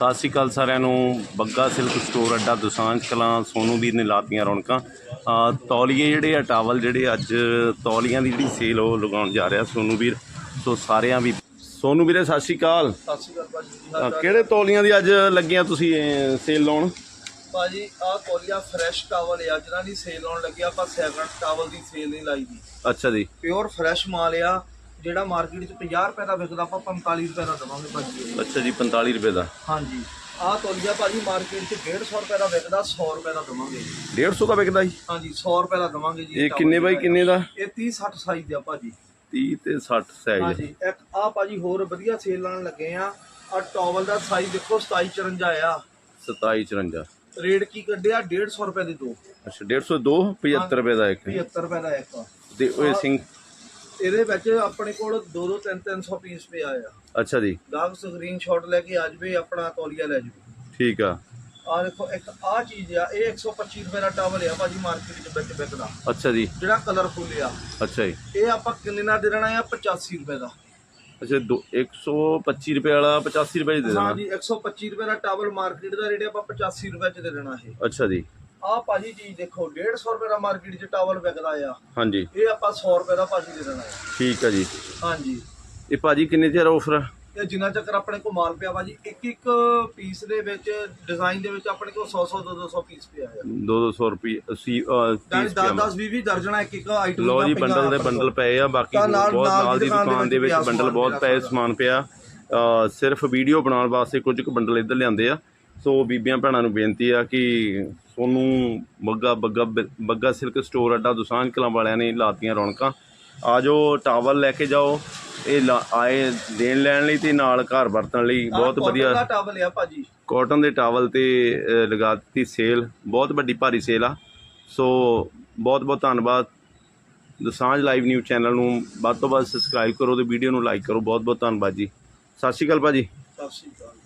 ਸਤਿ ਸ਼੍ਰੀ ਅਕਾਲ ਸਾਰਿਆਂ ਨੂੰ। ਬੱਗਾ ਸਿਲਕ ਸਟੋਰ ਅੱਡਾ ਦੁਸਾਂਝ ਕਲਾਂ ਸੋਨੂ ਵੀਰ ਨੇ ਲਾਤੀਆਂ ਰੌਣਕਾਂ। ਤੌਲੀਏ ਜਿਹੜੇ ਆ ਟਾਵਲ ਜਿਹੜੇ ਅੱਜ ਤੌਲੀਆਂ ਦੀ ਜਿਹੜੀ ਸੇਲ ਉਹ ਲਗਾਉਣ ਜਾ ਰਿਹਾ ਸੋਨੂ ਵੀਰ। ਸੋ ਸਾਰਿਆਂ ਵੀ ਸੋਨੂ ਵੀਰੇ ਸਤਿ ਸ਼੍ਰੀ ਅਕਾਲ। ਸਤਿ ਸ਼੍ਰੀ ਅਕਾਲ ਭਾਜੀ? ਕਿਹੜੇ ਤੌਲੀਆਂ ਦੀ ਅੱਜ ਲੱਗੀਆਂ ਤੁਸੀਂ ਸੇਲ ਲਾਉਣ? ਭਾਜੀ ਆਹ ਕੋਲੀਆ ਫਰੈਸ਼ ਟਾਵਲ ਆ ਜਿਹਨਾਂ ਦੀ ਸੇਲ ਆਉਣ ਲੱਗੀ ਆ, ਆਪਾਂ ਸੈਕੰਡ ਟਾਵਲ ਦੀ ਸੇਲ ਨਹੀਂ ਲਾਈ ਦੀ। ਅੱਛਾ ਜੀ। ਪਿਓਰ ਫਰੈਸ਼ ਮਾਲ ਆ ਜਿਹੜਾ ਮਾਰਕੀਟ 'ਚ 50 ਰੁਪਏ ਦਾ ਵਿਕਦਾ ਆਪਾਂ 45 ਰੁਪਏ ਦਾ ਦਵਾਂਗੇ ਭਾਜੀ। ਅੱਛਾ ਜੀ 45 ਰੁਪਏ ਦਾ। ਹਾਂਜੀ। ਆਹ ਤੋਲੀਆ ਭਾਜੀ ਮਾਰਕੀਟ 'ਚ 150 ਰੁਪਏ ਦਾ ਵਿਕਦਾ 100 ਰੁਪਏ ਦਾ ਦਵਾਂਗੇ 150 ਦਾ ਵਿਕਦਾ ਜੀ? ਹਾਂਜੀ 100 ਰੁਪਏ ਦਾ ਦਵਾਂਗੇ ਜੀ। ਇਹ ਕਿੰਨੇ ਬਾਈ ਕਿੰਨੇ ਦਾ? ਇਹ 30 60 ਸਾਈਜ਼ ਦੇ ਆ ਭਾਜੀ 30 ਤੇ 60 ਸਾਈਜ਼ ਹਾਂਜੀ ਇੱਕ ਆਹ ਭਾਜੀ ਹੋਰ ਵਧੀਆ ਸੇਲ ਲਾਉਣ ਲੱਗੇ ਆ। ਆਹ ਟਾਵਲ ਦਾ ਸਾਈਜ਼ ਦੇਖੋ 27 54 ਆ। 27 54 ਰੇਟ ਕੀ ਕੱਢਿਆ? 150 ਰੁਪਏ ਦੇ ਦੋ। ਅੱਛਾ 150 75 ਰੁਪਏ ਦਾ ਇੱਕ। 75 ਰੁਪਏ ਦਾ ਇੱਕ। ਤੇ ਉਹ ਸਿੰਘ ਇਹਦੇ ਵਿੱਚ ਆਪਣੇ ਕੋਲ 2 2 3 300 ਪੀਸ ਪਿਆ ਆ। ਅੱਛਾ ਜੀ। ਗਾਹਕ ਸਕਰੀਨਸ਼ਾਟ ਲੈ ਕੇ ਆ ਜਵੇ ਆਪਣਾ ਤੌਲੀਆ ਲੈ ਜਵੇ ਠੀਕ ਆ। ਆ ਦੇਖੋ ਇੱਕ ਆ ਚੀਜ਼ ਆ ਇਹ 125 ਰੁਪਏ ਦਾ ਟਾਵਲ ਆ ਭਾਜੀ ਮਾਰਕੀਟ 'ਚ ਵਿੱਚ ਵਿਕਦਾ ਅੱਛਾ ਜੀ। ਜਿਹੜਾ ਕਲਰਫੁੱਲ ਆ। ਅੱਛਾ ਜੀ। ਇਹ ਆਪਾਂ ਕਿੰਨੇ ਨਾਲ ਦੇ ਦੇਣਾ ਆ? 85 ਰੁਪਏ ਦਾ। ਅੱਛਾ ਦੋ 125 ਰੁਪਏ ਵਾਲਾ 85 ਰੁਪਏ ਦੇ ਦੇਣਾ। ਹਾਂਜੀ 125 ਰੁਪਏ ਦਾ ਟਾਵਲ ਮਾਰਕੀਟ ਦਾ ਰੇਟ ਆਪਾਂ 85 ਰੁਪਏ 'ਚ ਦੇ ਦੇਣਾ ਇਹ। ਅੱਛਾ ਜੀ। ਆ ਭਾਜੀ ਚੀਜ਼ ਦੇਖੋ 150 ਰੁਪਏ ਦਾ ਮਾਰਕੀਟ 'ਚ ਟਾਵਲ ਵਿਕਦਾ ਆ। ਹਾਂਜੀ। ਇਹ ਆਪਾਂ 100 ਰੁਪਏ ਦਾ ਭਾਜੀ ਦੇ ਦੇਣਾ ਆ। ਠੀਕ ਆ ਜੀ। ਹਾਂਜੀ। ਇਹ ਭਾਜੀ ਕਿੰਨੇ ਚਿਰ ਆਫਰ ਇਹ ਜਿੰਨਾ ਚੱਕਰ ਆਪਣੇ ਕੋਲ ਮਾਲ ਪਿਆ ਵਾ ਜੀ ਇੱਕ ਇੱਕ ਪੀਸ ਦੇ ਵਿੱਚ ਡਿਜ਼ਾਈਨ ਦੇ ਵਿੱਚ ਆਪਣੇ ਕੋਲ 100 100 200 ਪੀਸ ਪਿਆ ਆ। 200 ਰੁਪਏ 80 10 10 20 20 ਦਰਜਣਾ ਇੱਕ ਇੱਕ ਆਈਟਮ ਲੋ ਜੀ ਬੰਡਲ ਦੇ ਬੰਡਲ ਪਏ ਆ ਬਾਕੀ ਤਾਂ ਨਾਲ- ਬਹੁਤ ਨਾਲ ਨਾਲ ਦੀ ਦੁਕਾਨ ਦੇ ਵਿੱਚ ਪਿਆ ਬੰਡਲ ਸਮਾਨ ਬਹੁਤ ਪਏ। ਸਮਾਨ ਪਿਆ। ਅ, ਸਿਰਫ ਵੀਡੀਓ ਬਣਾਉਣ ਵਾਸਤੇ ਕੁਝ ਕੁ ਬੰਡਲ ਇੱਧਰ ਲਿਆਂਦੇ ਆ। ਸੋ ਬੀਬੀਆਂ ਭੈਣਾਂ ਨੂੰ ਬੇਨਤੀ ਆ ਕਿ ਸੋਨੂੰ ਬੱਗਾ ਬੱਗਾ ਬੱਗਾ ਸਿਲਕ ਸਟੋਰ ਅੱਡਾ ਦੁਸਾਂਝ ਕਲਾਂ ਵਾਲਿਆਂ ਨੇ ਲਾਤੀਆਂ ਰੌਣਕਾਂ। ਆ ਜਾਓ ਟਾਵਲ ਲੈ ਕੇ ਜਾਓ। ਇਹ ਆਏ ਦੇਣ ਲੈਣ ਲਈ ਤੇ ਨਾਲ ਘਰ ਵਰਤਣ ਲਈ ਬਹੁਤ ਦਾ ਵਧੀਆ ਟਾਵਲ ਆ ਭਾਜੀ। ਕਾਟਨ ਦੇ ਟਾਵਲ ਤੇ ਲਗਾ ਦਿੱਤੀ ਸੇਲ ਬਹੁਤ ਵੱਡੀ ਭਾਰੀ ਸੇਲ ਆ। ਸੋ ਬਹੁਤ ਬਹੁਤ ਧੰਨਵਾਦ। ਦਸਾਂਝ ਲਾਈਵ ਨਿਊਜ਼ ਚੈਨਲ ਨੂੰ ਵੱਧ ਤੋਂ ਵੱਧ ਸਬਸਕ੍ਰਾਈਬ ਕਰੋ ਤੇ ਵੀਡੀਓ ਨੂੰ ਲਾਈਕ ਕਰੋ। ਬਹੁਤ ਬਹੁਤ ਧੰਨਵਾਦ ਜੀ। ਸਤਿ ਸ਼੍ਰੀ ਅਕਾਲ ਭਾਜੀ। ਸਤਿ ਸ਼੍ਰੀ ਅਕਾਲ।